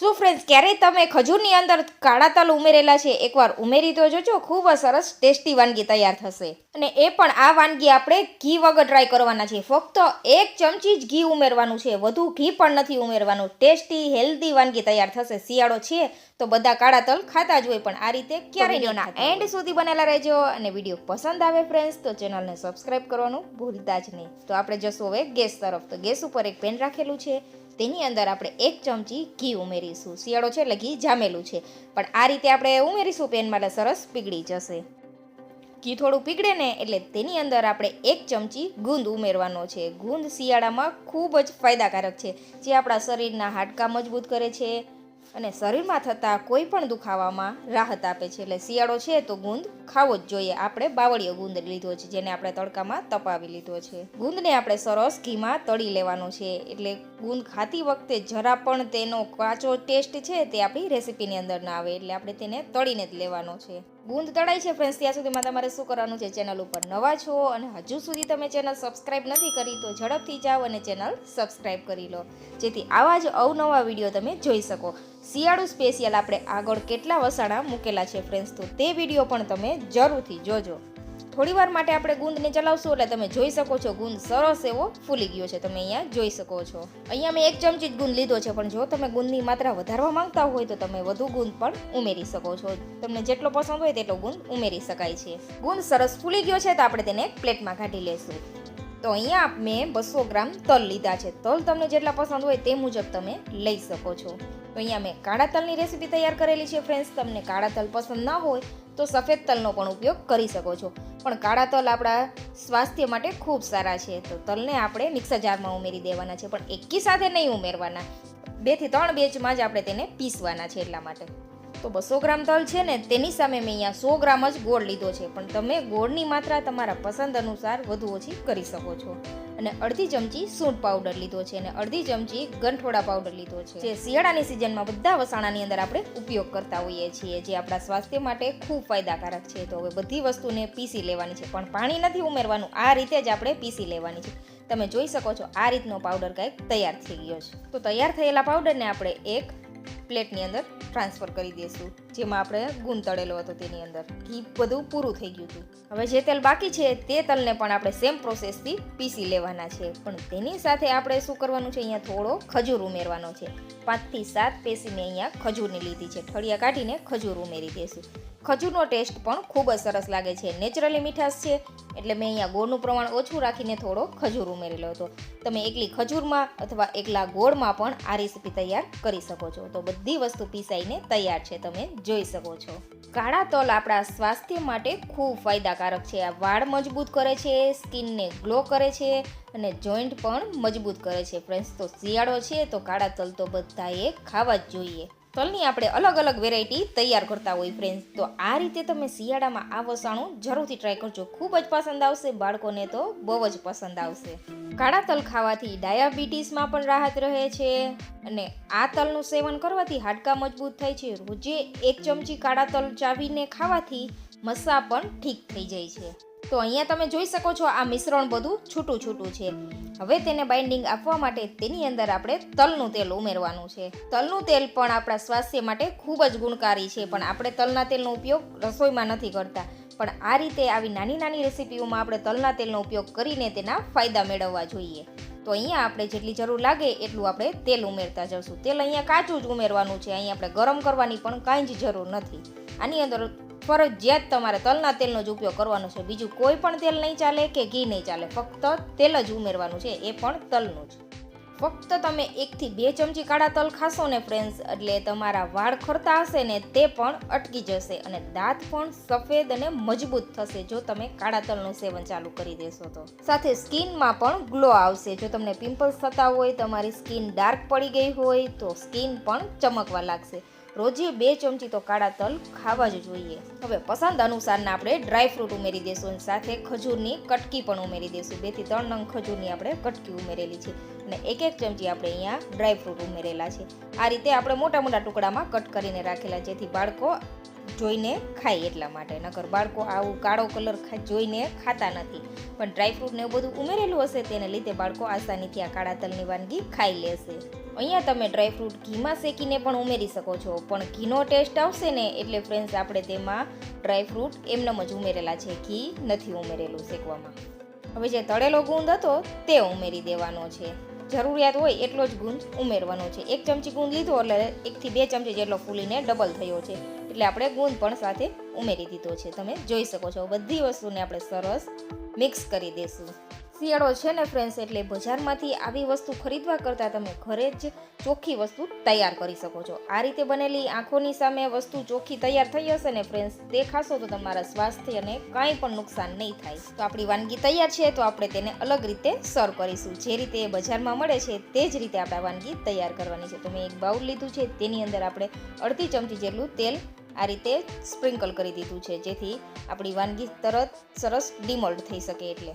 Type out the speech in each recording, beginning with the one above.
શું ફ્રેન્ડ્સ ક્યારેય તમે ખજૂરની અંદર કાળા તલ ઉમેરેલા છે? એકવાર ઉમેરી તો જોજો ખૂબ સરસ ટેસ્ટી વાનગી તૈયાર થશે. અને એ પણ આ વાનગી આપણે ઘી વગર ટ્રાય કરવાના છે. ફક્ત એક ચમચી જ ઘી ઉમેરવાનું છે. વધુ ઘી પણ નથી ઉમેરવાનું. ટેસ્ટી હેલ્ધી વાનગી તૈયાર થશે. શિયાળો છે તો બધા કાળા તલ ખાતા જ હોય પણ આ રીતે ક્યારેય ના એન્ડ સુધી બનેલા રહેજો અને વીડિયો પસંદ આવે ફ્રેન્ડ્સ તો ચેનલને સબસ્ક્રાઇબ કરવાનું ભૂલતા જ નહીં. તો આપણે જશું હવે ગેસ તરફ. તો ગેસ ઉપર એક પેન રાખેલું છે. તેની અંદર આપણે એક ચમચી ઘી ઉમેરીશું. શિયાળો છે એટલે ઘી જામેલું છે. પણ આ રીતે આપણે ઉમેરીશું પેનમાં એટલે સરસ પીગળી જશે. ઘી થોડું પીગળે ને એટલે તેની અંદર આપણે એક ચમચી ગુંદ ઉમેરવાનો છે. ગુંદ શિયાળામાં ખૂબ જ ફાયદાકારક છે. જે આપણા શરીરના હાડકાં મજબૂત કરે છે. અને શરીરમાં થતા કોઈ પણ દુખાવામાં રાહત આપે છે. એટલે શિયાળો છે તો ગુંદ ખાવો જ જોઈએ. આપણે બાવળીયો ગુંદ લીધો છે, જેને આપણે તડકામાં તપાવી લીધો છે. ગુંદને આપણે સરસ ઘીમાં તળી લેવાનો છે. એટલે ગુંદ ખાતી વખતે જરા પણ તેનો કાચો ટેસ્ટ છે તે આપણી રેસીપીની અંદર ના આવે. એટલે આપણે તેને તળીને જ લેવાનો છે. ગુંદ તળાય છે ફ્રેન્ડ્સ ત્યાં સુધીમાં તમારે શું કરવાનું છે ચેનલ ઉપર નવા છો અને હજુ સુધી તમે ચેનલ સબસ્ક્રાઈબ નથી કરી, તો ઝડપથી જાઓ અને ચેનલ સબસ્ક્રાઈબ કરી લો. જેથી આવા જ અવનવા વીડિયો તમે જોઈ શકો. શિયાળુ સ્પેશિયલ આપણે આગળ કેટલા વસાણા મૂકેલા છે ફ્રેન્ડ્સ તો તે વીડિયો પણ તમે જરૂરથી જોજો. થોડી વાર માટે આપણે ગુંદને ચલાવશું એટલે તમે જોઈ શકો છો ગુંદ સરસ એવો ફૂલી ગયો છે. તમે અહીંયા જોઈ શકો છો. અહીંયા મેં એક ચમચી જ ગુંદ લીધો છે, પણ જો તમે ગુંદની માત્રા વધારવા માંગતા હોય તો તમે વધુ ગુંદ પણ ઉમેરી શકો છો. તમને જેટલો પસંદ હોય તેટલો ગુંદ ઉમેરી શકાય છે. ગુંદ સરસ ફૂલી ગયો છે તો આપણે તેને પ્લેટમાં કાઢી લેશું. તો અહીંયા મેં બસો ગ્રામ તલ લીધા છે. તલ તમને જેટલા પસંદ હોય તે મુજબ તમે લઈ શકો છો. તો અહીંયા મેં કાળા તલની રેસીપી તૈયાર કરેલી છે ફ્રેન્ડ્સ તમને કાળા તલ પસંદ ના હોય તો સફેદ તલનો પણ ઉપયોગ કરી શકો છો. પણ કાળા તલ આપણા સ્વાસ્થ્ય માટે ખૂબ સારા છે. તો તલને આપણે મિક્સર જારમાં ઉમેરી દેવાના છે. પણ એકી સાથે નહીં ઉમેરવાના. બેથી ત્રણ બેચમાં જ આપણે તેને પીસવાના છે એટલા માટે. તો બસો ગ્રામ તલ છે ને, તેની સામે મેં અહીંયા સો ગ્રામ જ ગોળ લીધો છે. પણ તમે ગોળની માત્રા તમારા પસંદ અનુસાર વધુ ઓછી કરી શકો છો. અને અડધી ચમચી સૂંઠ પાવડર લીધો છે અને અડધી ચમચી ગંઠોડા પાવડર લીધો છે. જે શિયાળાની સિઝનમાં બધા વસાણાની અંદર આપણે ઉપયોગ કરતા હોઈએ છીએ, જે આપણા સ્વાસ્થ્ય માટે ખૂબ ફાયદાકારક છે. તો હવે બધી વસ્તુને પીસી લેવાની છે, પણ પાણી નથી ઉમેરવાનું, આ રીતે જ આપણે પીસી લેવાની છે. તમે જોઈ શકો છો, આ રીતનો પાવડર કંઈક તૈયાર થઈ ગયો છે. તો તૈયાર થયેલા પાવડરને આપણે એક પ્લેટની અંદર ટ્રાન્સફર કરી દઈશું જેમાં આપણે ગુણ તળેલો હતો તેની અંદર. ઘી બધું પૂરું થઈ ગયું હતું. હવે જે તેલ બાકી છે, તે તલને પણ આપણે સેમ પ્રોસેસથી પીસી લેવાના છે. પણ તેની સાથે આપણે શું કરવાનું છે? અહીંયા થોડો ખજૂર ઉમેરવાનો છે. પાંચથી સાત પેસીને અહીંયા ખજૂરની લીધી છે. ઠળિયા કાઢીને ખજૂર ઉમેરી દઈશું. ખજૂરનો ટેસ્ટ પણ ખૂબ જ સરસ લાગે છે. નેચરલી મીઠાશ છે. એટલે મેં અહીંયા ગોળનું પ્રમાણ ઓછું રાખીને થોડો ખજૂર ઉમેરેલો હતો. તમે એકલી ખજૂરમાં અથવા એકલા ગોળમાં પણ આ રેસીપી તૈયાર કરી શકો છો. તો બધી વસ્તુ પીસાઈને તૈયાર છે. તમે જોઈ શકો છો. કાળા તલ આપણા સ્વાસ્થ્ય માટે ખૂબ ફાયદાકારક છે. આ વાળ મજબૂત કરે છે, સ્કિનને ગ્લો કરે છે અને જોઈન્ટ પણ મજબૂત કરે છે. ફ્રેન્ડ્સ, તો શિયાળો છે, તો કાળા તલ તો બધાએ ખાવા જ જોઈએ. તલની આપણે અલગ અલગ વેરાયટી તૈયાર કરતા હોય ફ્રેન્ડ્સ તો આ રીતે તમે શિયાળામાં આ વસાણું જરૂરથી ટ્રાય કરજો. ખૂબ જ પસંદ આવશે, બાળકોને તો બહુ જ પસંદ આવશે. કાળા તલ ખાવાથી ડાયાબિટીસમાં પણ રાહત રહે છે અને આ તલનું સેવન કરવાથી હાડકાં મજબૂત થાય છે. રોજે એક ચમચી કાળા તલ ચાવીને ખાવાથી મસા પણ ઠીક થઈ જાય છે. તો અહીંયા તમે જોઈ શકો છો આ મિશ્રણ બધું છૂટું છૂટું છે. હવે તેને બાઇન્ડિંગ આપવા માટે તેની અંદર આપણે તલનું તેલ ઉમેરવાનું છે. તલનું તેલ પણ આપણા સ્વાસ્થ્ય માટે ખૂબ જ ગુણકારી છે, પણ આપણે તલના તેલનો ઉપયોગ રસોઈમાં નથી કરતા. પણ આ રીતે આવી નાની નાની રેસીપીઓમાં આપણે તલના તેલનો ઉપયોગ કરીને તેના ફાયદા મેળવવા જોઈએ. તો અહીંયા આપણે જેટલી જરૂર લાગે એટલું આપણે તેલ ઉમેરતા જશું. તેલ અહીંયા કાચું જ ઉમેરવાનું છે અહીંયા આપણે ગરમ કરવાની પણ કાંઈ જ જરૂર નથી. આની અંદર ફરજિયાત તમારે તલના તેલનો જ ઉપયોગ કરવાનો છે. બીજું કોઈ પણ તેલ નહીં ચાલે કે ઘી નહીં ચાલે. ફક્ત તેલ જ ઉમેરવાનું છે. એ પણ તલનું જ. ફક્ત તમે એકથી બે ચમચી કાળા તલ ખાશો ને ફ્રેન્ડ્સ એટલે તમારા વાળ ખરતા હશે ને તે પણ અટકી જશે અને દાંત પણ સફેદ અને મજબૂત થશે જો તમે કાળા તલનું સેવન ચાલુ કરી દેશો તો. સાથે સ્કિનમાં પણ ગ્લો આવશે. જો તમને પિમ્પલ્સ થતા હોય, તમારી સ્કિન ડાર્ક પડી ગઈ હોય, તો સ્કિન પણ ચમકવા લાગશે. રોજે બે ચમચી તો કાળા તલ ખાવા જ જોઈએ. હવે પસંદ અનુસારના આપણે ડ્રાયફ્રૂટ ઉમેરી દઈશું સાથે ખજૂરની કટકી પણ ઉમેરી દઈશું બેથી ત્રણ નંગ ખજૂરની આપણે કટકી ઉમેરેલી છે અને એક એક ચમચી આપણે અહીંયા ડ્રાયફ્રૂટ ઉમેરેલા છે. આ રીતે આપણે મોટા મોટા ટુકડામાં કટ કરીને રાખેલા જેથી બાળકો જોઈને ખાય એટલા માટે. નકર બાળકો આવું કાળો કલર જોઈને ખાતા નથી. પણ ડ્રાયફ્રૂટ ને એવું બધું ઉમેરેલું હશે તેને લીધે બાળકો આસાનીથી આ કાળા તલની વાનગી ખાઈ લેશે. અહીંયા તમે ડ્રાયફ્રૂટ ઘીમાં શેકીને પણ ઉમેરી શકો છો. પણ ઘીનો ટેસ્ટ આવશે ને એટલે ફ્રેન્ડ્સ આપણે તેમાં ડ્રાયફ્રૂટ એમનેમ જ ઉમેરેલા છે. ઘી નથી ઉમેરેલું શેકવામાં. હવે જે તળેલો ગુંદ હતો તે ઉમેરી દેવાનો છે. જરૂરિયાત હોય એટલો જ ગુંદ ઉમેરવાનો છે. એક ચમચી ગુંદ લીધો એટલે એકથી બે ચમચી જેટલો ફૂલીને ડબલ થયો છે. એટલે આપણે ગુંદ પણ સાથે ઉમેરી દીધો છે. તમે જોઈ શકો છો. બધી વસ્તુને આપણે સરસ મિક્સ કરી દઈશું શિયાળો છે ને ફ્રેન્ડ્સ એટલે બજારમાંથી આવી વસ્તુ ખરીદવા કરતાં તમે ઘરે જ ચોખ્ખી વસ્તુ તૈયાર કરી શકો છો. આ રીતે બનેલી આંખોની સામે વસ્તુ ચોખ્ખી તૈયાર થઈ હશે ને ફ્રેન્ડ્સ તે ખાશો તો તમારા સ્વાસ્થ્યને કાંઈ પણ નુકસાન નહીં થાય. તો આપણી વાનગી તૈયાર છે, તો આપણે તેને અલગ રીતે સર્વ કરીશું. જે રીતે બજારમાં મળે છે, તે જ રીતે આપણે વાનગી તૈયાર કરવાની છે. તો મેં એક બાઉલ લીધું છે, તેની અંદર આપણે અડધી ચમચી જેટલું તેલ આ રીતે સ્પ્રિંકલ કરી દીધું છે, જેથી આપણી વાનગી તરત સરસ ડિમોલ્ડ થઈ શકે એટલે.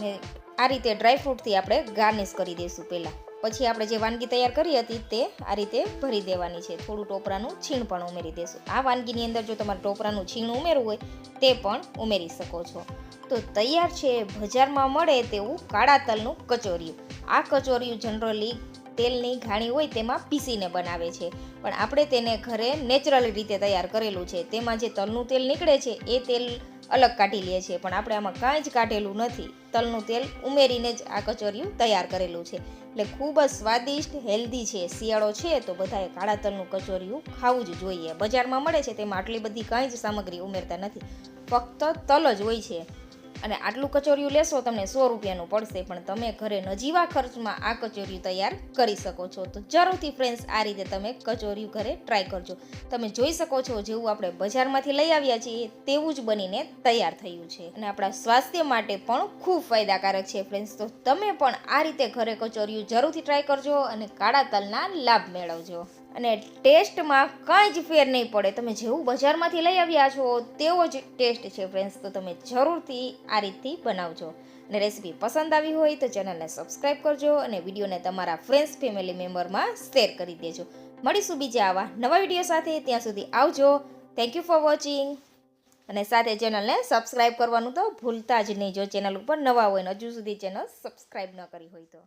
ને આ રીતે ડ્રાયફ્રૂટથી આપણે ગાર્નિશ કરી દઈશું પહેલાં. પછી આપણે જે વાનગી તૈયાર કરી હતી તે આ રીતે ભરી દેવાની છે. થોડું ટોપરાનું છીણ પણ ઉમેરી દેશું. આ વાનગીની અંદર જો તમારે ટોપરાનું છીણ ઉમેરવું હોય, તે પણ ઉમેરી શકો છો. તો તૈયાર છે, બજારમાં મળે તેવું કાળા તલનું કચોરિયું. આ કચોરિયું જનરલી તેલની ઘાણી હોય તેમાં પીસીને બનાવે છે. પણ આપણે તેને ઘરે નેચરલ રીતે તૈયાર કરેલું છે. તેમાં જે તલનું તેલ નીકળે છે, એ તેલ અલગ કાઢી લે છે. પણ આપણે આમાં કાંઈ જ કાઢેલું નથી. તલનું તેલ ઉમેરીને જ આ કચોરિયું તૈયાર કરેલું છે. એટલે ખૂબ જ સ્વાદિષ્ટ, હેલ્ધી છે. શિયાળો છે તો બધાએ કાળા તલનું કચોરિયું ખાવું જ જોઈએ. બજારમાં મળે છે તેમાં આટલી બધી કાંઈ જ સામગ્રી ઉમેરતા નથી. ફક્ત તલ જ હોય છે. અને આટલું કચોરિયું લેશો તમને સો રૂપિયાનું પડશે, પણ તમે ઘરે નજીવા ખર્ચમાં આ કચોરિયું તૈયાર કરી શકો છો. તો જરૂરથી ફ્રેન્ડ્સ આ રીતે તમે કચોરિયું ઘરે ટ્રાય કરજો. તમે જોઈ શકો છો જેવું આપણે બજારમાંથી લઈ આવ્યા છીએ, તેવું જ બનીને તૈયાર થયું છે. અને આપણા સ્વાસ્થ્ય માટે પણ ખૂબ ફાયદાકારક છે ફ્રેન્ડ્સ તો તમે પણ આ રીતે ઘરે કચોરિયું જરૂરથી ટ્રાય કરજો અને કાળા તલના લાભ મેળવજો. અને ટેસ્ટમાં કાંઈ જ ફેર નહીં પડે. તમે જેવું બજારમાંથી લઈ આવ્યા છો, તેવો જ ટેસ્ટ છે ફ્રેન્ડ્સ તો તમે જરૂરથી આ રીતથી બનાવજો. અને રેસીપી પસંદ આવી હોય તો ચેનલને સબસ્ક્રાઈબ કરજો અને વિડીયોને તમારા ફ્રેન્ડ્સ ફેમિલી મેમ્બરમાં શેર કરી દેજો. મળીશું બીજા આવા નવા વીડિયો સાથે. ત્યાં સુધી આવજો. થેન્ક યુ ફોર વોચિંગ અને સાથે ચેનલને સબસ્ક્રાઈબ કરવાનું તો ભૂલતા જ નહીં. જો ચેનલ ઉપર નવા હોય ને હજુ સુધી ચેનલ સબસ્ક્રાઈબ ન કરી હોય તો.